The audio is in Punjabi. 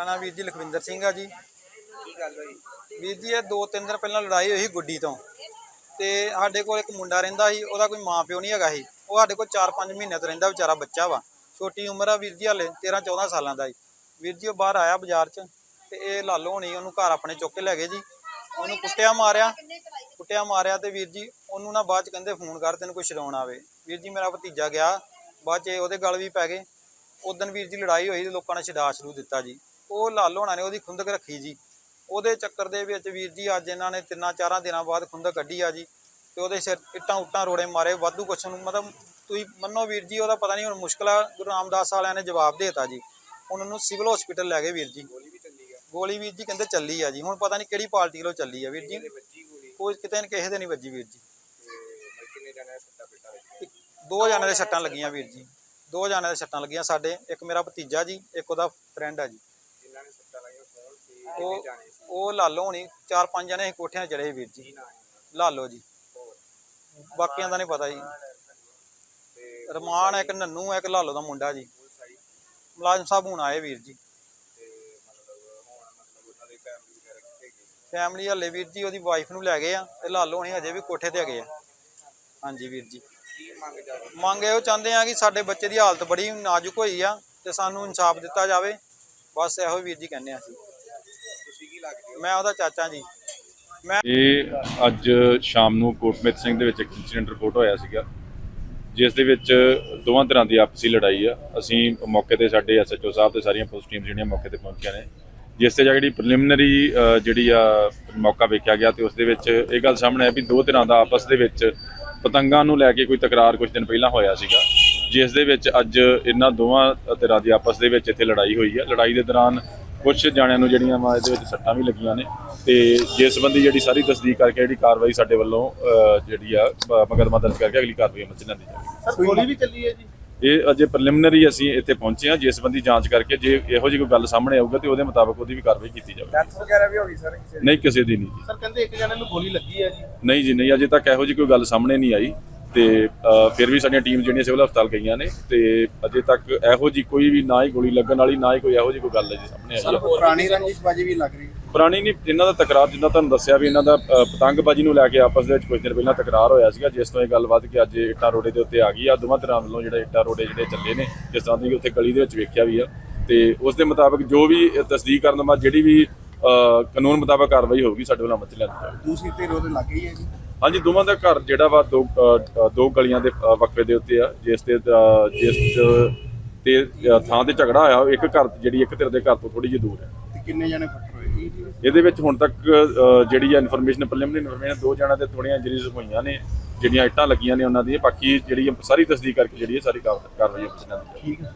ਮੇਰਾ ਨਾਮ ਵੀਰ ਜੀ ਲਖਵਿੰਦਰ ਸਿੰਘ ਆ ਜੀ। ਕੀ ਗੱਲ ਹੋਈ ਵੀਰ ਜੀ, ਇਹ ਦੋ ਤਿੰਨ ਦਿਨ ਪਹਿਲਾਂ ਲੜਾਈ ਹੋਈ ਸੀ ਗੁੱਡੀ ਤੋਂ। ਤੇ ਸਾਡੇ ਕੋਲ ਇੱਕ ਮੁੰਡਾ ਰਹਿੰਦਾ ਸੀ, ਉਹਦਾ ਕੋਈ ਮਾਂ ਪਿਓ ਨਹੀਂ ਹੈਗਾ ਸੀ। ਉਹ ਸਾਡੇ ਕੋਲ 4-5 ਮਹੀਨੇ ਤੋਂ ਰਹਿੰਦਾ ਵਿਚਾਰਾ ਬੱਚਾ ਵਾ। ਛੋਟੀ ਉਮਰ ਆ ਵੀਰ ਜੀ, ਹਲੇ 13-14 ਸਾਲਾਂ ਦਾ ਸੀ ਵੀਰ ਜੀ, ਉਹ ਬਾਹਰ ਆਇਆ ਬਾਜ਼ਾਰ 'ਚ ਤੇ ਇਹ ਲਾਲੋ ਹੋਣੀ, ਉਹਨੂੰ ਘਰ ਆਪਣੇ ਚੁੱਕ ਕੇ ਲੈ ਗਏ ਜੀ। ਉਹਨੂੰ ਕੁੱਟਿਆ ਮਾਰਿਆ ਕੁੱਟਿਆ ਮਾਰਿਆ ਤੇ ਵੀਰ ਜੀ, ਉਹਨੂੰ ਨਾ ਬਾਅਦ 'ਚ ਕਹਿੰਦੇ ਫੋਨ ਕਰ, ਤੈਨੂੰ ਕੋਈ ਛਡਾਉਣ ਆਵੇ। ਵੀਰ ਜੀ, ਮੇਰਾ ਭਤੀਜਾ ਗਿਆ, ਬਾਅਦ 'ਚ ਇਹ ਉਹਦੇ ਗਲ ਵੀ ਪੈ ਗਏ। ਉਦੋਂ ਵੀਰ ਜੀ ਲੜਾਈ ਹੋਈ ਤੇ ਲੋਕਾਂ ਨੇ ਛਡਾ ਸ਼ੁਰੂ ਦਿੱਤਾ ਜੀ। ਉਹ ਲਾਲੋ ਹੋਣਾ ਨੇ ਉਹਦੀ ਖੁੰਦਕ ਰੱਖੀ ਜੀ। ਉਹਦੇ ਚੱਕਰ ਦੇ ਵਿੱਚ ਵੀਰ ਜੀ ਅੱਜ ਇਹਨਾਂ ਨੇ ਤਿੰਨਾਂ ਚਾਰਾਂ ਦਿਨਾਂ ਬਾਅਦ ਖੁੰਦਕ ਕੱਢੀ ਆ ਜੀ ਤੇ ਉਹਦੇ ਸਿਰ ਇੱਟਾਂ ਉੱਟਾਂ ਰੋੜੇ ਮਾਰੇ। ਵਾਧੂ ਕੁਛ ਨੂੰ ਮਤਲਬ ਤੁਸੀਂ ਮੰਨੋ ਵੀਰ ਜੀ ਉਹਦਾ ਪਤਾ ਨਹੀਂ ਹੁਣ ਮੁਸ਼ਕਲ ਆ ਗੁਰੂ ਰਾਮਦਾਸ ਵਾਲਿਆਂ ਨੇ ਜਵਾਬ ਦੇਤਾ ਜੀ। ਹੁਣ ਉਹਨੂੰ ਸਿਵਲ ਹਸਪੀਟਲ ਲੈ ਗਏ ਵੀਰ ਜੀ। ਗੋਲੀ ਵੀ ਚੱਲੀ ਆ। ਗੋਲੀ ਵੀਰ ਜੀ ਕਹਿੰਦੇ ਚੱਲੀ ਆ ਜੀ। ਹੁਣ ਪਤਾ ਨਹੀਂ ਕਿਹੜੀ ਪਾਰਟੀ ਵੱਲੋਂ ਚੱਲੀ ਆ ਵੀਰ ਜੀ। ਕੋਈ ਕਿਤੇ ਨ ਕਿਸੇ ਦੇ ਨਹੀਂ ਵੱਜੀ ਵੀਰ ਜੀ। ਕਿੰਨੇ ਜਣੇ ਦੋ ਦੇ ਸੱਟਾਂ ਲੱਗੀਆਂ ਵੀਰ ਜੀ। ਦੋ ਜਣਿਆਂ ਦੇ ਸੱਟਾਂ ਲੱਗੀਆਂ। ਸਾਡੇ ਇੱਕ ਮੇਰਾ ਭਤੀਜਾ ਜੀ ਇੱਕ ਉਹਦਾ ਫਰੈਂਡ ਆ ਜੀ। ਜਿਨ੍ਹਾਂ ਨੇ ਸੱਟਾ ਲਾਈਆਂ ਕੌਣ ਸੀ ਉਹ ਕਿੰਨੇ ਜਾਣੇ ਸੀ? ਉਹ ਲਾਲੋ ਹੋਣੀ ਚਾਰ ਪੰਜ ਜਣੇ ਅਸੀਂ ਕੋਠਿਆਂ 'ਤੇ ਚੜੇ ਸੀ ਵੀਰ ਕੀ ਜੀ ਨਾਂ ਹੈ? ਉਹਨਾਂ ਲਾਲੋ ਜੀ? ਹੋਰ? ਬਾਕੀਆਂ ਦਾ ਨਹੀਂ ਪਤਾ ਜੀ। ਤੇ ਰਮਾਨ ਇੱਕ ਨੰਨੂ ਇੱਕ ਲਾਲੋ ਦਾ ਮੁੰਡਾ ਜੀ। ਪੁਲਿਸ ਆਈ? ਮੁਲਾਜ਼ਮ ਸਾਹਿਬ ਹੁਣ ਆਏ ਵੀਰ ਜੀ। ਤੇ ਮਤਲਬ ਹੁਣ ਮਤਲਬ ਉਹਨਾਂ ਦੀ ਫੈਮਿਲੀ ਵਗੈਰਾ ਕਿੱਥੇ ਗਈ? ਫੈਮਿਲੀ ਹੱਲੇ ਵੀਰ ਜੀ ਉਹਦੀ ਵਾਈਫ ਨੂੰ ਲੈ ਗਏ ਆ ਤੇ ਲਾਲੋ ਹੋਣੀ ਹਜੇ ਵੀ ਕੋਠੇ ਤੇ ਹੈਗੇ ਆ। ਹਾਂਜੀ ਵੀਰ ਜੀ। ਕੀ ਮੰਗ ਜਾ ਰਹੀ ਮੰਗ ਇਹੋ ਚਾਹੁੰਦੇ ਆ ਕਿ ਸਾਡੇ ਬੱਚੇ ਦੀ ਹਾਲਤ ਬੜੀ ਨਾਜ਼ੁਕ ਹੋਈ ਆ ਤੇ ਸਾਨੂੰ ਇਨਸਾਫ ਦਿੱਤਾ ਜਾਵੇ। ਬਸ ਇਹੋ ਵੀਰ ਜੀ ਕਹਿੰਦੇ ਆ ਅਸੀਂ। ਤੁਸੀਂ ਕੀ ਲੱਗਦੇ ਮੈਂ ਉਹਦਾ ਚਾਚਾ ਜੀ। ਮੈਂ ਇਹ ਅੱਜ ਸ਼ਾਮ ਨੂੰ ਕੋਟਮਿੱਤ ਸਿੰਘ ਦੇ ਵਿੱਚ ਇੱਕ ਇਨਸੀਡੈਂਟ ਰਿਪੋਰਟ ਹੋਇਆ ਸੀਗਾ ਜਿਸ ਦੇ ਵਿੱਚ ਦੋਵਾਂ ਤਰ੍ਹਾਂ ਦੀ ਆਪਸੀ ਲੜਾਈ ਆ। ਅਸੀਂ ਮੌਕੇ ਤੇ ਸਾਡੇ ਐਸਐਚਓ ਸਾਹਿਬ ਤੇ ਸਾਰੀਆਂ ਪੁਲਿਸ ਟੀਮ ਜਿਹੜੀਆਂ ਮੌਕੇ ਤੇ ਪਹੁੰਚੀਆਂ ਨੇ ਜਿਸ ਤੇ ਜਿਹੜੀ ਪ੍ਰੀਲਿਮਿਨਰੀ ਜਿਹੜੀ ਆ ਮੌਕਾ ਵੇਖਿਆ ਗਿਆ ਤੇ ਉਸ ਦੇ ਵਿੱਚ ਇਹ ਗੱਲ ਸਾਹਮਣੇ ਆਈ ਵੀ ਦੋ ਤਰ੍ਹਾਂ ਦਾ ਆਪਸ ਦੇ ਵਿੱਚ ਪਤੰਗਾਂ ਨੂੰ ਲੈ ਕੇ ਕੋਈ ਤਕਰਾਰ ਕੁਝ ਦਿਨ ਪਹਿਲਾਂ ਹੋਇਆ ਸੀਗਾ। ਜਿਸ ਦੇ ਵਿੱਚ ਅੱਜ ਇਹਨਾਂ ਦੋਵਾਂ ਧਿਰਾਂ ਦੀ ਆਪਸ ਦੇ ਵਿੱਚ ਇੱਥੇ ਲੜਾਈ ਹੋਈ ਹੈ। ਲੜਾਈ ਦੇ ਦੌਰਾਨ ਕੁਝ ਜਾਣਿਆਂ ਨੂੰ ਜਿਹੜੀਆਂ ਵਾ ਇਹਦੇ ਵਿੱਚ ਸੱਟਾਂ ਵੀ ਲੱਗੀਆਂ ਨੇ ਤੇ ਜਿਸ ਸੰਬੰਧੀ ਜਿਹੜੀ ਸਾਰੀ ਤਸਦੀਕ ਕਰਕੇ ਜਿਹੜੀ ਕਾਰਵਾਈ ਸਾਡੇ ਵੱਲੋਂ ਜਿਹੜੀ ਆ ਮ- ਮੁਕੱਦਮਾ ਦਰਜ ਕਰਕੇ ਅਗਲੀ ਕਾਰਵਾਈ ਅਮਲ ਚ ਲਿਆਂਦੀ ਜਾਵੇਗੀ। ਸਰ ਗੋਲੀ ਵੀ ਚੱਲੀ ਹੈ ਜੀ? ਇਹ ਅਜੇ ਪ੍ਰੀਲਿਮਿਨਰੀ ਅਸੀਂ ਇੱਥੇ ਪਹੁੰਚੇ ਹਾਂ। ਜਿਸ ਸੰਬੰਧੀ ਜਾਂਚ ਕਰਕੇ ਜੇ ਇਹੋ ਜਿਹੀ ਕੋਈ ਗੱਲ ਸਾਹਮਣੇ ਆਊਗਾ ਤੇ ਉਹਦੇ ਮੁਤਾਬਕ ਉਹਦੀ ਵੀ ਕਾਰਵਾਈ ਕੀਤੀ ਜਾਵੇਗੀ। ਡੈਥ ਵਗੈਰਾ ਵੀ ਹੋ ਗਈ ਸਰ? ਨਹੀਂ ਕਿਸੇ ਦੀ ਨਹੀਂ ਜੀ। ਸਰ ਕਹਿੰਦੇ ਇੱਕ ਜਣੇ ਨੂੰ ਗੋਲੀ ਲੱਗੀ ਹੈ ਜੀ। ਨਹੀਂ ਜੀ ਨਹੀਂ ਅਜੇ ਤੱਕ ਇਹੋ ਜਿਹੀ ਕੋਈ ਗੱਲ ਸਾਹਮਣੇ ਨਹੀਂ ਆਈ। ਤੇ ਫਿਰ ਵੀ ਸਾਡੀਆਂ ਟੀਮ ਜਿਹੜੀਆਂ ਸਿਵਲ ਹਸਪਤਾਲ ਗਈਆਂ ਨੇ ਤੇ ਅਜੇ ਤੱਕ ਇਹੋ ਜਿਹੀ ਕੋਈ ਵੀ ਨਾ ਹੀ ਗੋਲੀ ਲੱਗਣ ਵਾਲੀ ਨਾ ਹੀ ਕੋਈ ਇਹੋ ਜਿਹੀ ਕੋਈ ਗੱਲ ਹੈ ਜੀ ਸਾਹਮਣੇ ਆਈ ਹੈ। ਪੁਰਾਣੀ ਰੰਜਿਸ਼ਬਾਜੀ ਵੀ ਲੱਗ ਰਹੀ ਪੁਰਾਣੀ ਨਹੀਂ ਇਹਨਾਂ ਦਾ ਤਕਰਾਰ ਜਿੱਦਾਂ ਤੁਹਾਨੂੰ ਦੱਸਿਆ ਵੀ ਇਹਨਾਂ ਦਾ ਪਤੰਗਬਾਜ਼ੀ ਨੂੰ ਲੈ ਕੇ ਆਪਸ ਦੇ ਵਿੱਚ ਕੁਝ ਦਿਨ ਪਹਿਲਾਂ ਤਕਰਾਰ ਹੋਇਆ ਸੀਗਾ ਜਿਸ ਤੋਂ ਇਹ ਗੱਲ ਵੱਧ ਕੇ ਅੱਜ ਇੱਟਾਂ ਰੋਡੇ ਦੇ ਉੱਤੇ ਆ ਗਈ ਆ। ਦੋਵਾਂ ਤਰ੍ਹਾਂ ਵੱਲੋਂ ਜਿਹੜੇ ਇੱਟਾਂ ਰੋਡੇ ਜਿਹੜੇ ਚੱਲੇ ਨੇ ਜਿਸ ਤਰ੍ਹਾਂ ਦੀ ਉੱਥੇ ਗਲੀ ਦੇ ਵਿੱਚ ਵੇਖਿਆ ਵੀ ਆ। ਤੇ ਉਸ ਦੇ ਮੁਤਾਬਕ ਜੋ ਵੀ ਤਸਦੀਕ ਕਰਨ ਤੋਂ ਬਾਅਦ ਜਿਹੜੀ ਵੀ ਕਾਨੂੰਨ ਮੁਤਾਬਕ ਕਾਰਵਾਈ ਹੋਊਗੀ ਸਾਡੇ ਵੱਲੋਂ ਜਾਵੇਗੀ ਦੂਸਰੀ ਧਿਰ ਉਹਦੇ ਲੱਗ ਗਈ ਹੈ ਜੀ। ਹਾਂਜੀ ਦੋਵਾਂ ਦਾ ਘਰ ਜਿਹੜਾ ਵਾ ਦੋ ਦੋ ਗਲੀਆਂ ਦੇ ਵਕਫੇ ਦੇ ਉੱਤੇ ਆ ਜਿਸ ਤੇ ਜਿਸ ਤੇ ਥਾਂ ਤੇ ਝਗੜਾ ਉਹ ਇੱਕ ਘਰ ਜਿਹੜੀ ਇੱਕ ਧਿਰ ਦੇ ਘਰ ਤੋਂ ਥੋੜੀ ਜਿਹੀ ਦੂਰ ਹੈ। ਤੇ ਕਿੰਨੇ ਜਣੇ ਫੱਟ ਹੋਏ ਇਹਦੇ ਵਿੱਚ ਹੁਣ ਤੱਕ ਜਿਹੜੀ ਆ ਇਨਫੋਰਮੇਸ਼ਨ ਪ੍ਰੀਲਿਮਿਨਰੀ ਇਨਫੋਰਮੇਸ਼ਨ ਦੋ ਜਣਾਂ ਤੇ ਥੋੜੀਆਂ ਇੰਜਰੀਜ਼ ਹੋਈਆਂ ਨੇ ਜਿਹੜੀਆਂ ਇੱਟਾਂ ਲੱਗੀਆਂ ਨੇ ਉਹਨਾਂ ਦੀ ਬਾਕੀ ਜਿਹੜੀ ਸਾਰੀ ਤਸਦੀਕ ਕਰਕੇ ਜਿਹੜੀ ਹੈ ਸਾਰੀ ਕਾਰ- ਕਾਰਵਾਈ ਅਮਲ ਚ ਲਿਆਂਦੀ ਜਾਵੇਗੀ ਠੀਕ ਹੈ।